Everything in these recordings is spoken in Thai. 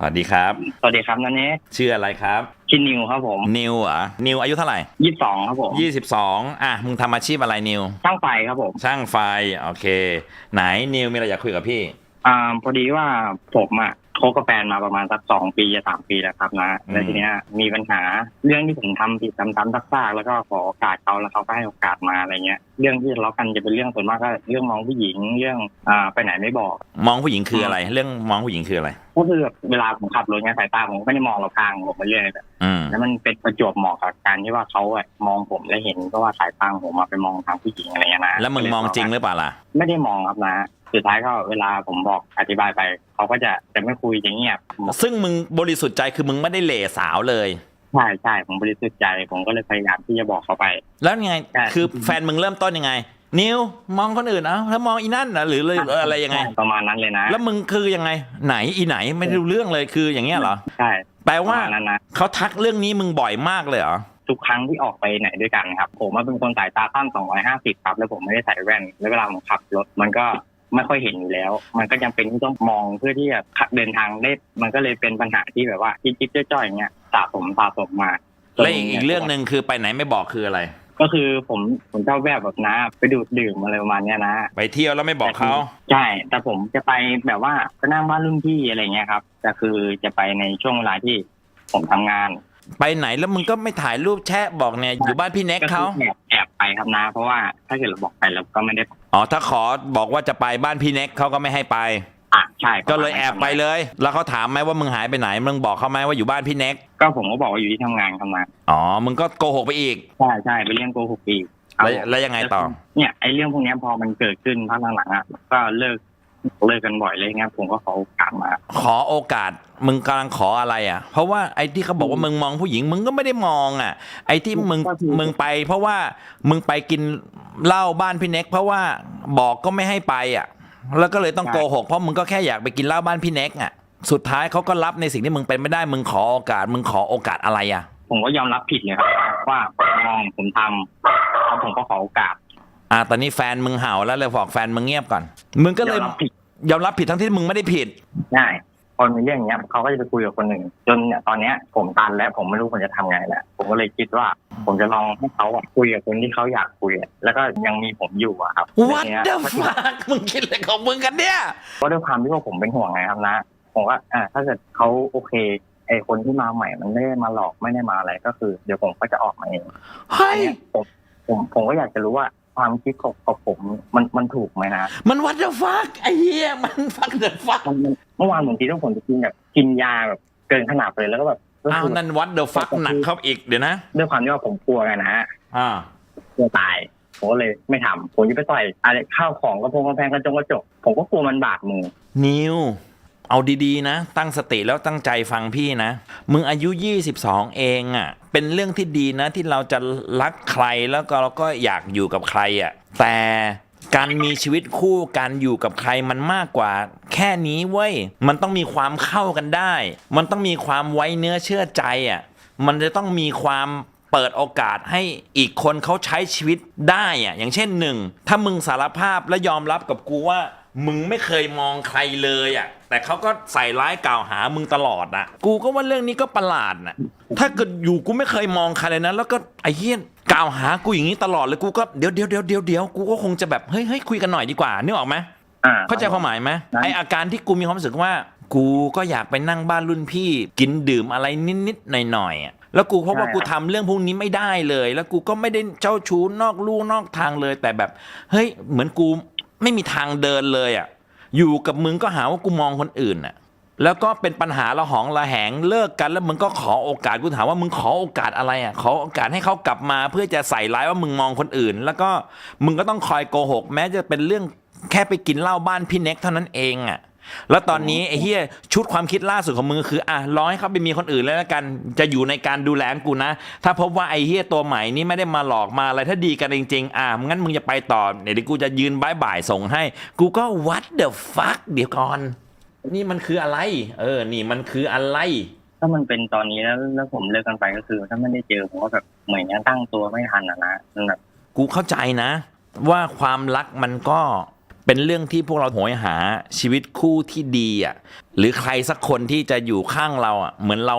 สวัสดีครับ สวัสดีครับนันเนสชื่ออะไรครับชื่อนิวครับผม นิวเหรอ นิวอายุเท่าไหร่ยี่สิบสองครับผมยี่สิบสองอะ มึงทำอาชีพอะไรนิว ช่างไฟครับผม ช่างไฟ โอเค ไหนนิวมีอะไรอยากคุยกับพี่ อ่า พอดีว่าผมอะ คบกับแฟนมาประมาณสักสองปีจะสามปีแล้วครับนะอืมแล้วทีเนี้ยมีปัญหาเรื่องที่ผมทำผิดซ้ำๆซักๆแล้วก็ขอโอกาสเขาแล้วเขาก็ให้โอกาสมาอะไรเงี้ย เรื่องที่ทะเลาะกันจะเป็นเรื่องส่วนมากก็เรื่องมองผู้หญิงเรื่องอ่าไปไหนไม่บอก มองผู้หญิงคืออะไร เรื่องมองผู้หญิงคืออะไรก็คือแบบเวลาผมขับรถเงี้ยสายตาผมก็ไม่ได้มองเราทางผมไปเรื่อยแบบอืมแล้วมันเป็นประจวบเหมาะกับการที่ว่าเขาอะมองผมและเห็นก็ว่าสายตาของผมมาไปมองทางผู้หญิงอะไรเงี้ยนะแล้วมึงมองจริงหรือเปล่าล่ะ ไม่ได้มองครับนะ สุดท้ายก็เวลาผมบอกอธิบายไป เขาก็จะจะไม่คุยจะเงียบซึ่งมึงบริสุทธิ์ใจคือมึงไม่ได้เหล่สาวเลยใช่ใช่ผมบริสุทธิ์ใจ ผมก็เลยพยายามที่จะบอกเขาไป แล้วไงใช่คือแฟนมึงเริ่มต้นยังไง นิวมองคนอื่นเอ้าแล้วมองอีนั่นเหรอหรือหรืออะไรยังไง ประมาณนั้นเลยนะ แล้วมึงคือยังไง ไหนอีไหนไม่รู้เรื่องเลยคืออย่างเงี้ยเหรอใช่แปลประว่ามาณนั้นนะเขาทักเรื่องนี้มึงบ่อยมากเลยเหรอทุกครั้งที่ออกไปไหนด้วยกันครับ ผมว่าเป็นคนสายตาสั้น250 ครับ แล้วผมไม่ได้ใส่แว่น แล้วเวลาผมขับรถมันก็ ไม่ค่อยเห็นอยู่แล้ว มันก็จำเป็นที่ต้องมองเพื่อที่จะขับเดินทางได้มันก็เลยเป็นปัญหาที่แบบว่าจิ๊บๆจ้อยๆอย่างเงี้ยสะสมสะสมมาและอีกอีกเรื่องหนึ่งคือไปไหนไม่บอกคืออะไร ก็คือผมผมชอบแบบแบบนะ ไปดูดดื่มอะไรประมาณเนี้ยนะ ไปเที่ยวแล้วไม่บอกเขาใช่แต่ผมจะไปแบบว่าไปนั่งบ้านรุ่นพี่อะไรเงี้ยครับแต่คือจะไปในช่วงเวลาที่ผมทำงาน ไปไหนแล้วมึงก็ไม่ถ่ายรูปแชะบอกเนี่ยอยู่บ้านพี่เน็กก็คืเขาอแอบแอบ ไปครับนะ เพราะว่าถ้าเกิดเราบอกไปเราก็ไม่ได้อ๋อถ้าขอบอกว่าจะไปบ้านพี่เน็กเขาก็ไม่ให้ไป อะใช่ก็เลยแอบไปเลย แล้วเขาถามไหมว่ามึงหายไปไหนมึงบอกเขาไหมว่าอยู่บ้านพี่เน็กก็ผมก็บอกว่าอยู่ที่ทำงานครับนะอ๋อมึงก็โกหกไปอีกใช่ใช่เป็นเรื่องโกหกอีกครับแล้วผมแล้วยังไงต่อ เนี่ยไอ้เรื่องพวกเนี้ยพอมันเกิดขึ้นพักหลังๆอะก็เลิก เลิกกันบ่อยเลยเงี้ยผมก็ขอโอกาสมา ขอโอกาสมึงกำลังขออะไรอะ เพราะว่าไอ้ที่เขาบอกว่ามึงมองผู้หญิงมึงก็ไม่ได้มองอะ ไอ้ที่มึงก็คือมึงไป เพราะว่ามึงไปกินเหล้าบ้านพี่เน็ก เพราะว่าบอกก็ไม่ให้ไปอะ แล้วก็เลยต้องโกหกเพราะมึงก็แค่อยากไปกินเหล้าบ้านพี่เน็กอะ สุดท้ายเขาก็รับในสิ่งที่มึงเป็นไม่ได้ มึงขอโอกาส มึงขอโอกาสอะไรอะ ผมก็ยอมรับผิดเลยครับว่าผมมองผมทำแล้วผมก็ขอโอกาส อะตอนนี้แฟนมึงเห่าแล้วเลยบอกแฟนมึงเงียบก่อน มึงก็เลยยอมรับผิด ยอมรับผิดทั้งที่มึงไม่ได้ผิดใช่พอมีเรื่องอย่างเงี้ยเขาก็จะไปคุยกับคนหนึ่งจนเนี่ยตอนเนี้ยผมตันแล้วผมไม่รู้ผมจะทำไงแล้วผมก็เลยคิดว่า ผมจะลองให้เขาอะคุยกับคนที่เขาอยากคุยอะแล้วก็ยังมีผมอยู่อะครับ What ทีเนี้ย the fuck มึงคิดอะไรของมึงกันเนี่ยก็ด้วยความที่ว่าผมเป็นห่วงไงครับนะ ผมว่าอ่าถ้าเกิดเขาโอเคไอคนที่มาใหม่มันไม่ได้มาหลอกไม่ได้มาอะไรก็คือ เดี๋ยวผมก็จะออกมาเองเฮ้ย ผมผมผมก็อยากจะรู้ว่า ความคิดของของผม มันมันถูกไหมนะมัน what the fuck ไอ้เหี้ยมัน fuck the fuck มันมันเมื่อวานผมคิดว่าผมจะกินแบบกินยาแบบเกินขนาดเลยแล้วก็แบบก็อ้าวคือนั่น what the fuck หนักเข้าไปอีกเดี๋ยวนะ ด้วยความที่ว่าผมกลัวไงนะฮะอ่า กลัวตายผมก็เลยไม่ทำผมจะไปต่อยอะไรข้าวของกระพงกระแพงกระจงกระจก ผมก็กลัวมันบาดมือ นิว เอาดีๆนะ ตั้งสติแล้วตั้งใจฟังพี่นะ มึงอายุ 22 เองอะ่ะ เป็นเรื่องที่ดีนะที่เราจะรักใครแล้วก็เราก็อยากอยู่กับใครอะ่ะ แต่การมีชีวิตคู่การอยู่กับใครมันมากกว่า แค่นี้เว้ย มันต้องมีความเข้ากันได้ มันต้องมีความไว้เนื้อเชื่อใจอะ มันจะต้องมีความเปิดโอกาสให้อีกคนเขาใช้ชีวิตได้อะอย่างเช่นหนึ่งถ้ามึงสารภาพและยอมรับกับกูว่า มึงไม่เคยมองใครเลยอะ แต่เขาก็ใส่ร้ายกล่าวหามึงตลอดอะกูก็ว่าเรื่องนี้ก็ประหลาดน่ะถ้าเกิดอยู่กูไม่เคยมองใครเลยนะแล้วก็ไอ้เหี้ยกล่าวหากูอย่างนี้ตลอดเลยกูก็เดี๋ยวเดี๋ยวเดี๋ยวเดี๋ยวเดี๋ยวกูก็คงจะแบบเฮ้ยเฮ้ยคุยกันหน่อยดีกว่านึกออกไหมอ่าเข้าใจความหมายไหมนะไออาการที่กูมีความรู้สึกว่า กูก็อยากไปนั่งบ้านรุ่นพี่กินดื่มอะไรนิดๆหน่อยๆอะแล้วกูเพราะว่ากูทำเรื่องพวกนี้ไม่ได้เลย แล้วกูก็ไม่ได้เจ้าชู้นอกลู่นอกทางเลยแต่แบบ เฮ้ยเหมือนกู ไม่มีทางเดินเลยอะอยู่กับมึงก็หาว่ากูมองคนอื่นอะแล้วก็เป็นปัญหาละหองละแหงเลิกกันแล้วมึงก็ขอโอกาสกูถามว่ามึงขอโอกาสอะไรอะขอโอกาสให้เขากลับมาเพื่อจะใส่ร้ายว่ามึงมองคนอื่น แล้วก็มึงก็ต้องคอยโกหก แม้จะเป็นเรื่องแค่ไปกินเหล้าบ้านพี่เน็กเท่านั้นเองอะ แล้วตอนนี้ไอ้เฮียชุดความคิดล่าสุดของมึงคืออะรอให้เขาไปมีคนอื่นแล้วละกันจะอยู่ในการดูแลของกูนะ ถ้าพบว่าไอ้เฮียตัวใหม่นี้ไม่ได้มาหลอกมาอะไรถ้าดีกันจริง ๆ อะงั้นมึงจะไปต่อเดี๋ยวกูจะยืนบายบ่ายส่งให้ กูก็ what the fuck เดี๋ยวก่อน นี่มันคืออะไร เออ นี่มันคืออะไร ถ้ามันเป็นตอนนี้แล้วแล้วผมเลิกกันไปก็คือ ถ้าไม่ได้เจอผมก็แบบเหมือนยังตั้งตัวไม่ทันอะนะมันแบบกูเข้าใจนะ ว่าความรักมันก็ เป็นเรื่องที่พวกเราโหยหาชีวิตคู่ที่ดีอะหรือใครสักคนที่จะอยู่ข้างเราอะเหมือนเรา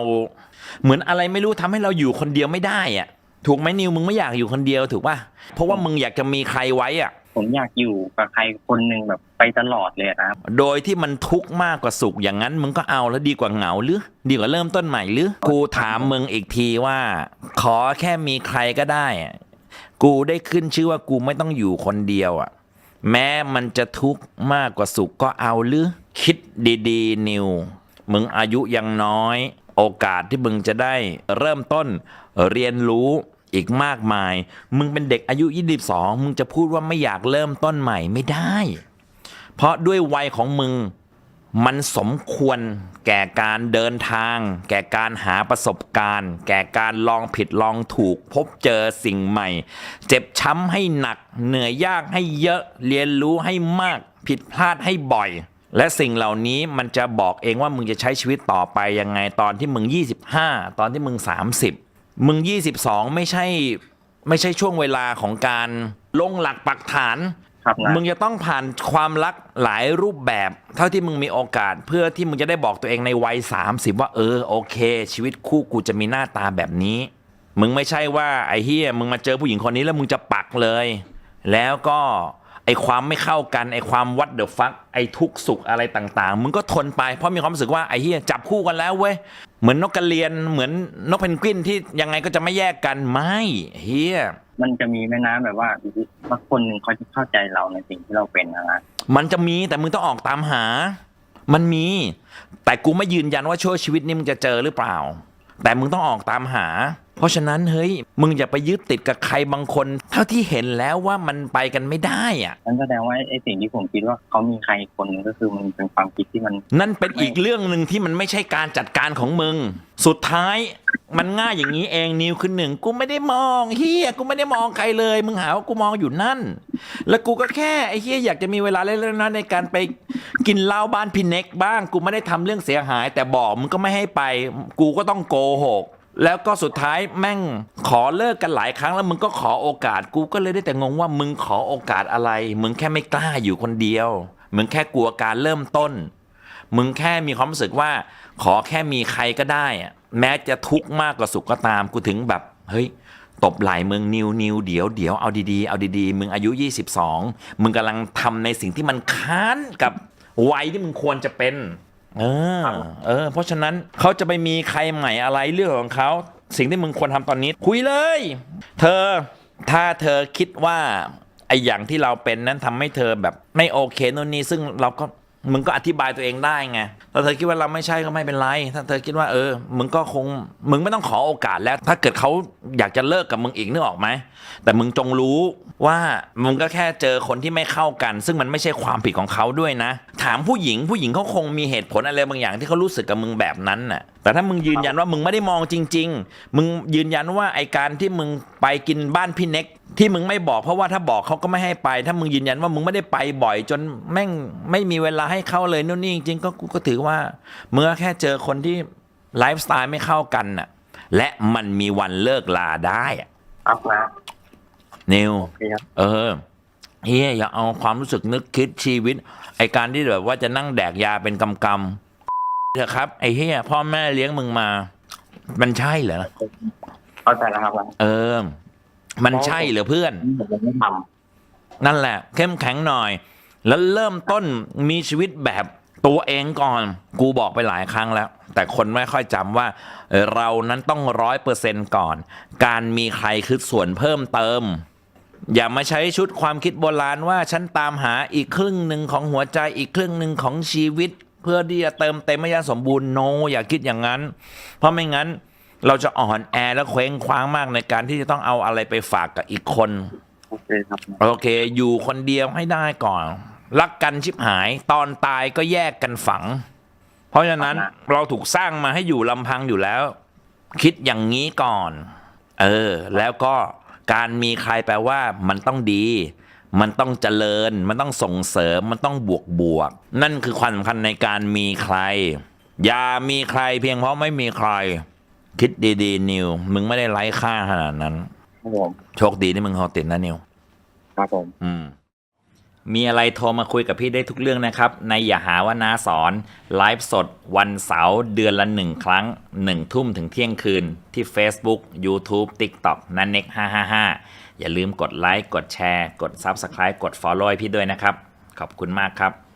เหมือนอะไรไม่รู้ทำให้เราอยู่คนเดียวไม่ได้อะถูกไหมนิวมึงไม่อยากอยู่คนเดียวถูกป่ะเพราะว่ามึงอยากจะมีใครไว้อะผมอยากอยู่กับใครคนหนึ่งแบบไปตลอดเลยนะครับโดยที่มันทุกข์มากกว่าสุขอย่างนั้นมึงก็เอาแล้วดีกว่าเหงาหรือ ดีกว่าเริ่มต้นใหม่หรือ กูถามมึงอีกทีว่า ขอแค่มีใครก็ได้อะกูได้ขึ้นชื่อว่ากูไม่ต้องอยู่คนเดียวอะ แม้มันจะทุกข์มากกว่าสุขก็เอาหรือ คิดดีๆ นิว มึงอายุยังน้อย โอกาสที่มึงจะได้เริ่มต้นเรียนรู้อีกมากมาย มึงเป็นเด็กอายุ 22 มึงจะพูดว่าไม่อยากเริ่มต้นใหม่ไม่ได้ เพราะด้วยวัยของมึง มันสมควรแก่การเดินทาง แก่การหาประสบการณ์ แก่การลองผิดลองถูกพบเจอสิ่งใหม่ เจ็บช้ำให้หนัก เหนื่อยยากให้เยอะเรียนรู้ให้มาก ผิดพลาดให้บ่อย และสิ่งเหล่านี้มันจะบอกเองว่ามึงจะใช้ชีวิตต่อไปยังไงตอนที่มึง 25 ตอนที่มึง 30 มึง 22 ไม่ใช่ไม่ใช่ช่วงเวลาของการลงหลักปักฐาน ครับนมึงจะต้องผ่านความรักหลายรูปแบบ เท่าที่มึงมีโอกาส เพื่อที่มึงจะได้บอกตัวเองในวัย30ว่าเออโอเค ชีวิตคู่กูจะมีหน้าตาแบบนี้ มึงไม่ใช่ว่าไอ้เฮียมึงมาเจอผู้หญิงคนนี้แล้วมึงจะปักเลย แล้วก็ ไอ้ความไม่เข้ากันไอ้ความวัดเดอะฟักไอ้ทุกข์สุขอะไรต่างๆ มึงก็ทนไปเพราะมีความรู้สึกว่าไอ้เฮียจับคู่กันแล้วเว้ยเหมือนนกกระเรียนเหมือนนกเพนกวินที่ยังไงก็จะไม่แยกกันไม่เฮียมันจะมีแม่น้ำแบบว่าบางคนหนึ่งเขาจะเข้าใจเราในสิ่งที่เราเป็นนะฮะมันจะมีแต่มึงต้องออกตามหา มันมี แต่กูไม่ยืนยันว่าช่วชีวิตนี้มึงจะเจอหรือเปล่า แต่มึงต้องออกตามหา เพราะฉะนั้นเฮ้ยมึงอย่าไปยึดติดกับใครบางคน เท่าที่เห็นแล้วว่ามันไปกันไม่ได้อะนั่นแสดงว่าไอ้สิ่งที่ผมคิดว่าเขามีใครคนหนึ่งก็คือมันเป็นความคิดที่มัน นั่นเป็นอีกเรื่องหนึ่งที่มันไม่ใช่การจัดการของมึง สุดท้ายมันง่ายอย่างนี้เองนิวคือหนึ่งกูไม่ได้มองเฮียกูไม่ได้มองใครเลย มึงหาว่ากูมองอยู่นั่น แล้วกูก็แค่ไอ้เฮียอยากจะมีเวลาเล็กๆน้อยๆในการไปกินเหล้าบ้านพี่เน็กบ้าง กูไม่ได้ทำเรื่องเสียหาย แต่บอกมึงก็ไม่ให้ไป กูก็ต้องโกหก แล้วก็สุดท้ายแม่งขอเลิกกันหลายครั้งแล้วมึงก็ขอโอกาสกูก็เลยได้แต่งงว่ามึงขอโอกาสอะไร มึงแค่ไม่กล้าอยู่คนเดียว มึงแค่กลัวการเริ่มต้น มึงแค่มีความรู้สึกว่า ขอแค่มีใครก็ได้อะแม้จะทุกข์มากกว่าสุขก็ตามกูถึงแบบ เฮ้ยตบไหล่มึงนิวนิวเดี๋ยวเดี๋ยวเอาดีๆเอาดีๆ มึงอายุ 22 มึงกำลังทำในสิ่งที่มันค้านกับวัยที่มึงควรจะเป็น เออเออ เพราะฉะนั้นเขาจะไปมีใครใหม่อะไรเรื่องของเขา สิ่งที่มึงควรทำตอนนี้ คุยเลย เธอถ้าเธอคิดว่าไออย่างที่เราเป็นนั้นทำให้เธอแบบไม่โอเคโน่นนี่ซึ่งเราก็มึงก็อธิบายตัวเองได้ไงถ้าเธอคิดว่าเราไม่ใช่ก็ไม่เป็นไร ถ้าเธอคิดว่าเออ มึงก็คง มึงไม่ต้องขอโอกาสแล้ว ถ้าเกิดเขาอยากจะเลิกกับมึงอีกนึกออกไหม แต่มึงจงรู้ว่ามึงก็แค่เจอคนที่ไม่เข้ากัน ซึ่งมันไม่ใช่ความผิดของเขาด้วยนะถามผู้หญิงผู้หญิงเขาคงมีเหตุผลอะไรบางอย่างที่เขารู้สึกกับมึงแบบนั้นน่ะ แต่ถ้ามึงยืนยันว่ามึงไม่ได้มองจริง ๆ มึงยืนยันว่าไอการที่มึงไปกินบ้านพี่เน็ก ที่มึงไม่บอกเพราะว่าถ้าบอกเขาก็ไม่ให้ไป ถ้ามึงยืนยันว่ามึงไม่ได้ไปบ่อย จนแม่งไม่มีเวลาให้เขาเลยนู่นนี่จริงๆก็กูก็ถือว่าเมื่อแค่เจอคนที่ไลฟ์สไตล์ไม่เข้ากันน่ะ และมันมีวันเลิกลาได้อะครับนะนิวโอเคครับเออเฮียอย่าเอาความรู้สึกนึกคิดชีวิต ไอการที่แบบว่าจะนั่งแดกยาเป็นกำกำๆเถอะครับ ไอเฮียพ่อแม่เลี้ยงมึงมา มันใช่เหรอเข้าใจแล้วครับนะเออ มันใช่เหรอเพื่อนผมยังไม่ทนั่นแหละ เข้มแข็งหน่อย แล้วเริ่มต้นมีชีวิตแบบตัวเองก่อน กูบอกไปหลายครั้งแล้ว แต่คนไม่ค่อยจำว่าเอ่อเรานั้นต้องร้อยเปอร์เซนต์ก่อน การมีใครคือส่วนเพิ่มเติม อย่ามาใช้ชุดความคิดโบราณว่าฉันตามหาอีกครึ่งหนึ่งของหัวใจอีกครึ่งหนึ่งของชีวิต เพื่อที่จะเติมเต็มให้ยาสมบูรณ์โนอย่าคิดอย่างนั้น เพราะไม่งั้นเราจะอ่อนแอและเคว้งคว้างมากในการที่จะต้องเอาอะไรไปฝากกับอีกคนำโอเคครับนะโอเค อยู่คนเดียวให้ได้ก่อน รักกันชิบหาย ตอนตายก็แยกกันฝัง เพราะฉะนั้นเราถูกสร้างมาให้อยู่ลำพังอยู่แล้ว คิดอย่างนี้ก่อน เออ แล้วก็ การมีใครแปลว่ามันต้องดี มันต้องเจริญ มันต้องส่งเสริม มันต้องบวกบวก นั่นคือความสำคัญในการมีใคร อย่ามีใครเพียงเพราะไม่มีใคร คิดดีๆ นิว มึงไม่ได้ไร้ค่าขนาดนั้น ครับผม โชคดีที่มึงเขาติดนะนิว ครับผม อืม มีอะไรโทรมาคุยกับพี่ได้ทุกเรื่องนะครับ ในอย่าหาว่านาสอนไลฟ์สดวันเสาร์เดือนละหนึ่งครั้งหนึ่งทุ่มถึงเที่ยงคืนที่ Facebook YouTube TikTok นันเน็ก555 อย่าลืมกดไลค์กดแชร์ กด Subscribe กด Follow พี่ด้วยนะครับ ขอบคุณมากครับ